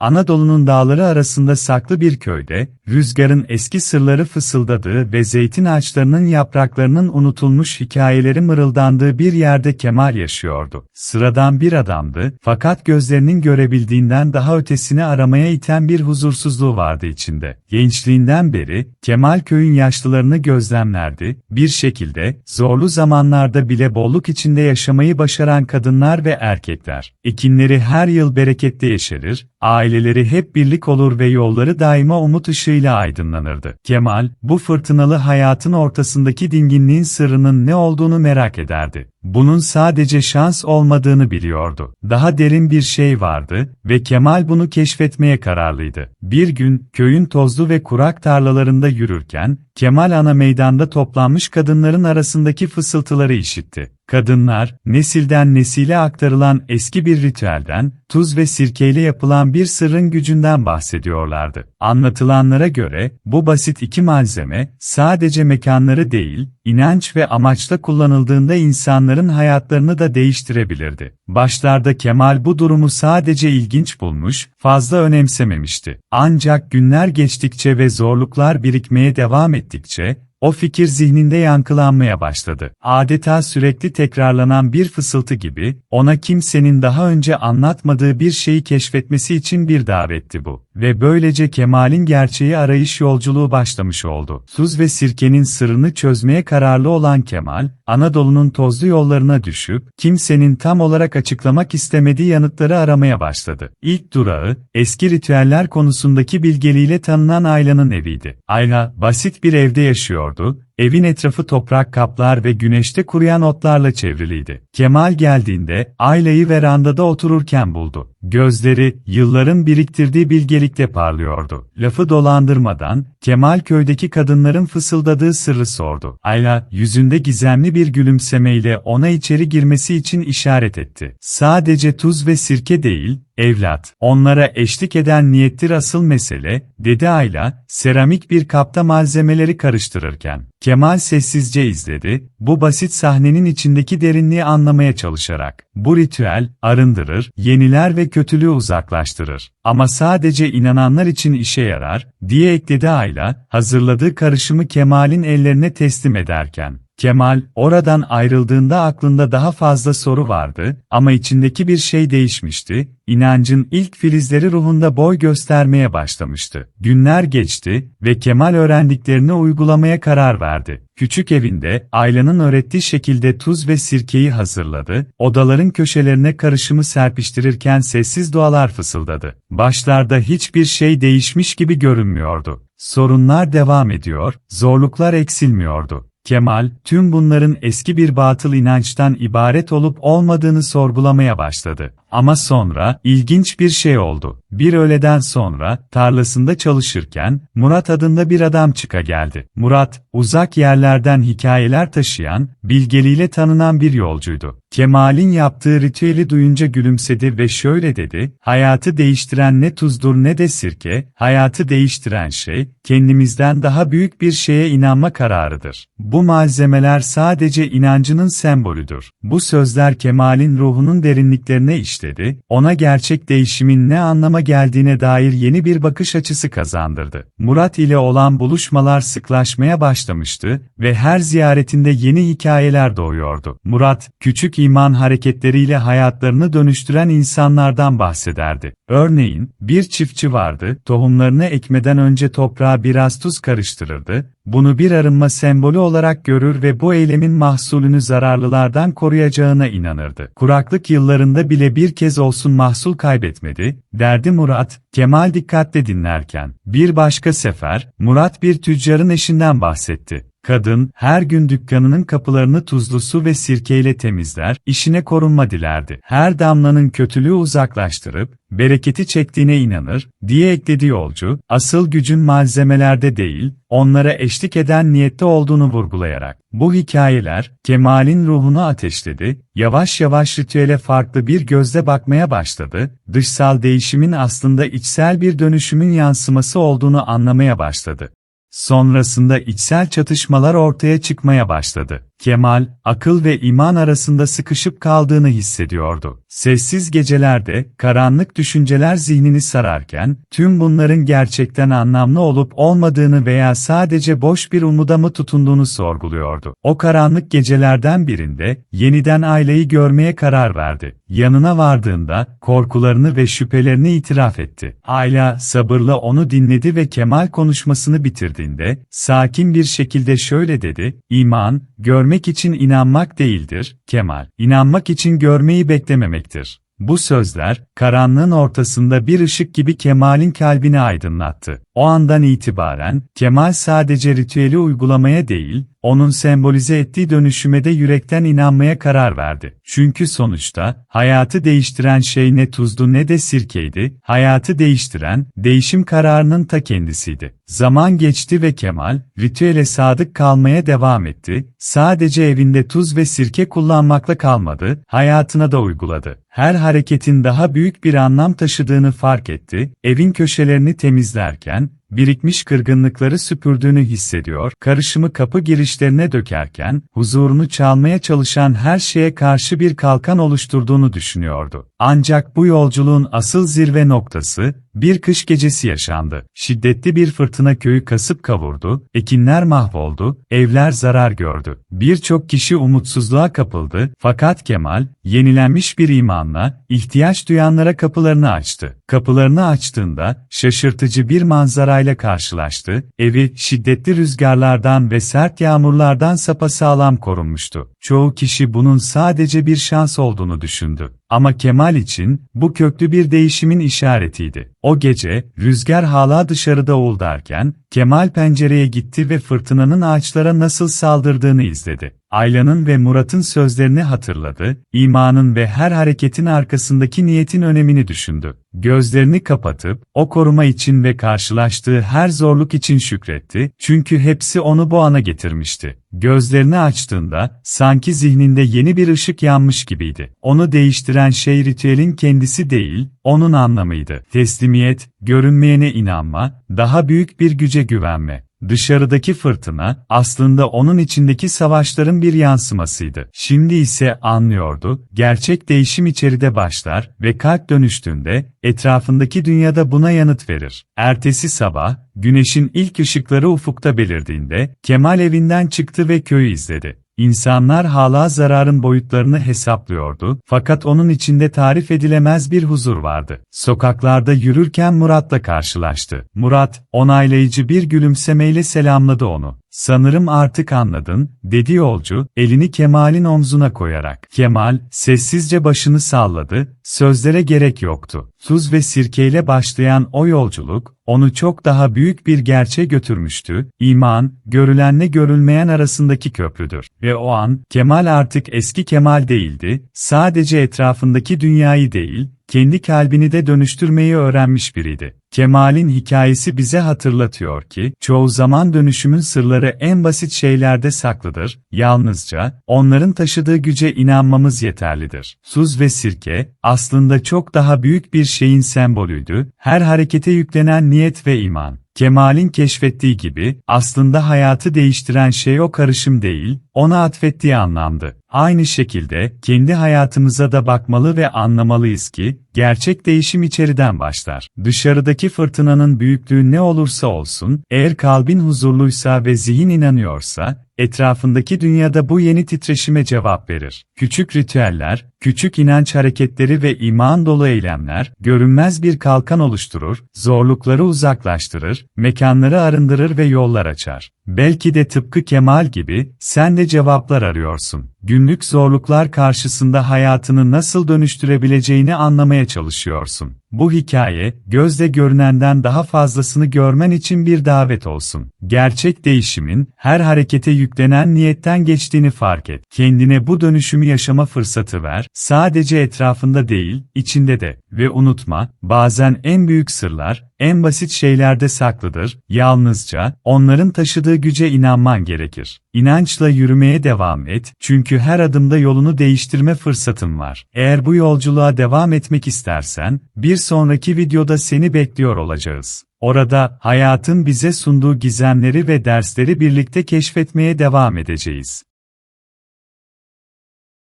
Anadolu'nun dağları arasında saklı bir köyde, rüzgarın eski sırları fısıldadığı ve zeytin ağaçlarının yapraklarının unutulmuş hikayeleri mırıldandığı bir yerde Kemal yaşıyordu. Sıradan bir adamdı, fakat gözlerinin görebildiğinden daha ötesini aramaya iten bir huzursuzluğu vardı içinde. Gençliğinden beri, Kemal köyün yaşlılarını gözlemlerdi, bir şekilde, zorlu zamanlarda bile bolluk içinde yaşamayı başaran kadınlar ve erkekler. Ekinleri her yıl berekette yeşerir, aileleri hep birlik olur ve yolları daima umut ışığıyla aydınlanırdı. Kemal, bu fırtınalı hayatın ortasındaki dinginliğin sırrının ne olduğunu merak ederdi. Bunun sadece şans olmadığını biliyordu. Daha derin bir şey vardı ve Kemal bunu keşfetmeye kararlıydı. Bir gün, köyün tozlu ve kurak tarlalarında yürürken, Kemal ana meydanda toplanmış kadınların arasındaki fısıltıları işitti. Kadınlar, nesilden nesile aktarılan eski bir ritüelden, tuz ve sirkeyle yapılan bir sırrın gücünden bahsediyorlardı. Anlatılanlara göre, bu basit iki malzeme, sadece mekanları değil, inanç ve amaçla kullanıldığında insanların hayatlarını da değiştirebilirdi. Başlarda Kemal bu durumu sadece ilginç bulmuş, fazla önemsememişti. Ancak günler geçtikçe ve zorluklar birikmeye devam ettikçe, o fikir zihninde yankılanmaya başladı. Adeta sürekli tekrarlanan bir fısıltı gibi, ona kimsenin daha önce anlatmadığı bir şeyi keşfetmesi için bir davetti bu. Ve böylece Kemal'in gerçeği arayış yolculuğu başlamış oldu. Tuz ve sirkenin sırrını çözmeye kararlı olan Kemal, Anadolu'nun tozlu yollarına düşüp, kimsenin tam olarak açıklamak istemediği yanıtları aramaya başladı. İlk durağı, eski ritüeller konusundaki bilgeliğiyle tanınan Ayla'nın eviydi. Ayla, basit bir evde yaşıyordu, Evin etrafı toprak kaplar ve güneşte kuruyan otlarla çevriliydi. Kemal geldiğinde, Ayla'yı verandada otururken buldu. Gözleri, yılların biriktirdiği bilgelikle parlıyordu. Lafı dolandırmadan, Kemal köydeki kadınların fısıldadığı sırrı sordu. Ayla, yüzünde gizemli bir gülümsemeyle ona içeri girmesi için işaret etti. Sadece tuz ve sirke değil, Evlat, onlara eşlik eden niyettir asıl mesele, dedi Ayla, seramik bir kapta malzemeleri karıştırırken. Kemal sessizce izledi, bu basit sahnenin içindeki derinliği anlamaya çalışarak. Bu ritüel, arındırır, yeniler ve kötülüğü uzaklaştırır. Ama sadece inananlar için işe yarar, diye ekledi Ayla, hazırladığı karışımı Kemal'in ellerine teslim ederken. Kemal, oradan ayrıldığında aklında daha fazla soru vardı ama içindeki bir şey değişmişti, inancın ilk filizleri ruhunda boy göstermeye başlamıştı. Günler geçti ve Kemal öğrendiklerini uygulamaya karar verdi. Küçük evinde, Ayla'nın öğrettiği şekilde tuz ve sirkeyi hazırladı, odaların köşelerine karışımı serpiştirirken sessiz dualar fısıldadı. Başlarda hiçbir şey değişmiş gibi görünmüyordu. Sorunlar devam ediyor, zorluklar eksilmiyordu. Kemal, tüm bunların eski bir batıl inançtan ibaret olup olmadığını sorgulamaya başladı. Ama sonra, ilginç bir şey oldu. Bir öğleden sonra, tarlasında çalışırken, Murat adında bir adam çıka geldi. Murat, uzak yerlerden hikayeler taşıyan, bilgeliğiyle tanınan bir yolcuydu. Kemal'in yaptığı ritüeli duyunca gülümsedi ve şöyle dedi, hayatı değiştiren ne tuzdur ne de sirke, hayatı değiştiren şey, kendimizden daha büyük bir şeye inanma kararıdır. Bu malzemeler sadece inancının sembolüdür. Bu sözler Kemal'in ruhunun derinliklerine işledi, ona gerçek değişimin ne anlama geldiğine dair yeni bir bakış açısı kazandırdı. Murat ile olan buluşmalar sıklaşmaya başlamıştı ve her ziyaretinde yeni hikayeler doğuyordu. Murat, küçük iman hareketleriyle hayatlarını dönüştüren insanlardan bahsederdi. Örneğin, bir çiftçi vardı, tohumlarını ekmeden önce toprağa biraz tuz karıştırırdı, bunu bir arınma sembolü olarak görür ve bu eylemin mahsulünü zararlılardan koruyacağına inanırdı. Kuraklık yıllarında bile bir kez olsun mahsul kaybetmedi, derdi Murat, Kemal dikkatle dinlerken. Bir başka sefer, Murat bir tüccarın eşinden bahsetti. Kadın, her gün dükkanının kapılarını tuzlu su ve sirkeyle temizler, işine korunma dilerdi. Her damlanın kötülüğü uzaklaştırıp, bereketi çektiğine inanır, diye ekledi yolcu, asıl gücün malzemelerde değil, onlara eşlik eden niyette olduğunu vurgulayarak. Bu hikayeler, Kemal'in ruhunu ateşledi, yavaş yavaş ritüele farklı bir gözle bakmaya başladı, dışsal değişimin aslında içsel bir dönüşümün yansıması olduğunu anlamaya başladı. Sonrasında içsel çatışmalar ortaya çıkmaya başladı. Kemal, akıl ve iman arasında sıkışıp kaldığını hissediyordu. Sessiz gecelerde, karanlık düşünceler zihnini sararken, tüm bunların gerçekten anlamlı olup olmadığını veya sadece boş bir umuda mı tutunduğunu sorguluyordu. O karanlık gecelerden birinde, yeniden aileyi görmeye karar verdi. Yanına vardığında, korkularını ve şüphelerini itiraf etti. Ayla, sabırla onu dinledi ve Kemal konuşmasını bitirdiğinde, sakin bir şekilde şöyle dedi, İman, görmek için inanmak değildir, Kemal. İnanmak için görmeyi beklememektir. Bu sözler, karanlığın ortasında bir ışık gibi Kemal'in kalbini aydınlattı. O andan itibaren, Kemal sadece ritüeli uygulamaya değil, onun sembolize ettiği dönüşüme de yürekten inanmaya karar verdi. Çünkü sonuçta, hayatı değiştiren şey ne tuzdu ne de sirkeydi, hayatı değiştiren, değişim kararının ta kendisiydi. Zaman geçti ve Kemal, ritüele sadık kalmaya devam etti, sadece evinde tuz ve sirke kullanmakla kalmadı, hayatına da uyguladı. Her hareketin daha büyük bir anlam taşıdığını fark etti, evin köşelerini temizlerken, birikmiş kırgınlıkları süpürdüğünü hissediyor, karışımı kapı girişlerine dökerken, huzurunu çalmaya çalışan her şeye karşı bir kalkan oluşturduğunu düşünüyordu. Ancak bu yolculuğun asıl zirve noktası, bir kış gecesi yaşandı. Şiddetli bir fırtına köyü kasıp kavurdu, ekinler mahvoldu, evler zarar gördü. Birçok kişi umutsuzluğa kapıldı, fakat Kemal, yenilenmiş bir imanla, ihtiyaç duyanlara kapılarını açtı. Kapılarını açtığında, şaşırtıcı bir manzarayla karşılaştı, evi, şiddetli rüzgarlardan ve sert yağmurlardan sapasağlam korunmuştu. Çoğu kişi bunun sadece bir şans olduğunu düşündü. Ama Kemal için, bu köklü bir değişimin işaretiydi. O gece, rüzgar hala dışarıda uğuldarken, Kemal pencereye gitti ve fırtınanın ağaçlara nasıl saldırdığını izledi. Ayla'nın ve Murat'ın sözlerini hatırladı, imanın ve her hareketin arkasındaki niyetin önemini düşündü. Gözlerini kapatıp, o koruma için ve karşılaştığı her zorluk için şükretti, çünkü hepsi onu bu ana getirmişti. Gözlerini açtığında, sanki zihninde yeni bir ışık yanmış gibiydi. Onu değiştiren şey ritüelin kendisi değil, onun anlamıydı. Teslimiyet, görünmeyene inanma, daha büyük bir güce güvenme. Dışarıdaki fırtına, aslında onun içindeki savaşların bir yansımasıydı. Şimdi ise anlıyordu, gerçek değişim içeride başlar ve kalp dönüştüğünde, etrafındaki dünyada buna yanıt verir. Ertesi sabah, güneşin ilk ışıkları ufukta belirdiğinde, Kemal evinden çıktı ve köyü izledi. İnsanlar hala zararın boyutlarını hesaplıyordu, fakat onun içinde tarif edilemez bir huzur vardı. Sokaklarda yürürken Murat'la karşılaştı. Murat, onaylayıcı bir gülümsemeyle selamladı onu. Sanırım artık anladın, dedi yolcu, elini Kemal'in omzuna koyarak. Kemal, sessizce başını salladı, sözlere gerek yoktu. Tuz ve sirkeyle başlayan o yolculuk, onu çok daha büyük bir gerçeğe götürmüştü. İman, görülenle görülmeyen arasındaki köprüdür. Ve o an, Kemal artık eski Kemal değildi, sadece etrafındaki dünyayı değil, kendi kalbini de dönüştürmeyi öğrenmiş biriydi. Kemal'in hikayesi bize hatırlatıyor ki, çoğu zaman dönüşümün sırları en basit şeylerde saklıdır, yalnızca, onların taşıdığı güce inanmamız yeterlidir. Tuz ve sirke, aslında çok daha büyük bir şeyin sembolüydü, her harekete yüklenen niyet ve iman. Kemal'in keşfettiği gibi, aslında hayatı değiştiren şey o karışım değil, ona atfettiği anlamdı. Aynı şekilde, kendi hayatımıza da bakmalı ve anlamalıyız ki, gerçek değişim içeriden başlar. Dışarıdaki fırtınanın büyüklüğü ne olursa olsun, eğer kalbin huzurluysa ve zihin inanıyorsa, etrafındaki dünyada bu yeni titreşime cevap verir. Küçük ritüeller, küçük inanç hareketleri ve iman dolu eylemler, görünmez bir kalkan oluşturur, zorlukları uzaklaştırır, mekanları arındırır ve yollar açar. Belki de tıpkı Kemal gibi, sen de cevaplar arıyorsun. Günlük zorluklar karşısında hayatını nasıl dönüştürebileceğini anlamaya çalışıyorsun. Bu hikaye, gözde görünenden daha fazlasını görmen için bir davet olsun. Gerçek değişimin, her harekete yüklenen niyetten geçtiğini fark et. Kendine bu dönüşümü yaşama fırsatı ver, sadece etrafında değil, içinde de. Ve unutma, bazen en büyük sırlar, en basit şeylerde saklıdır, yalnızca, onların taşıdığı güce inanman gerekir. İnançla yürümeye devam et, çünkü her adımda yolunu değiştirme fırsatın var. Eğer bu yolculuğa devam etmek istersen, bir sonraki videoda seni bekliyor olacağız. Orada, hayatın bize sunduğu gizemleri ve dersleri birlikte keşfetmeye devam edeceğiz.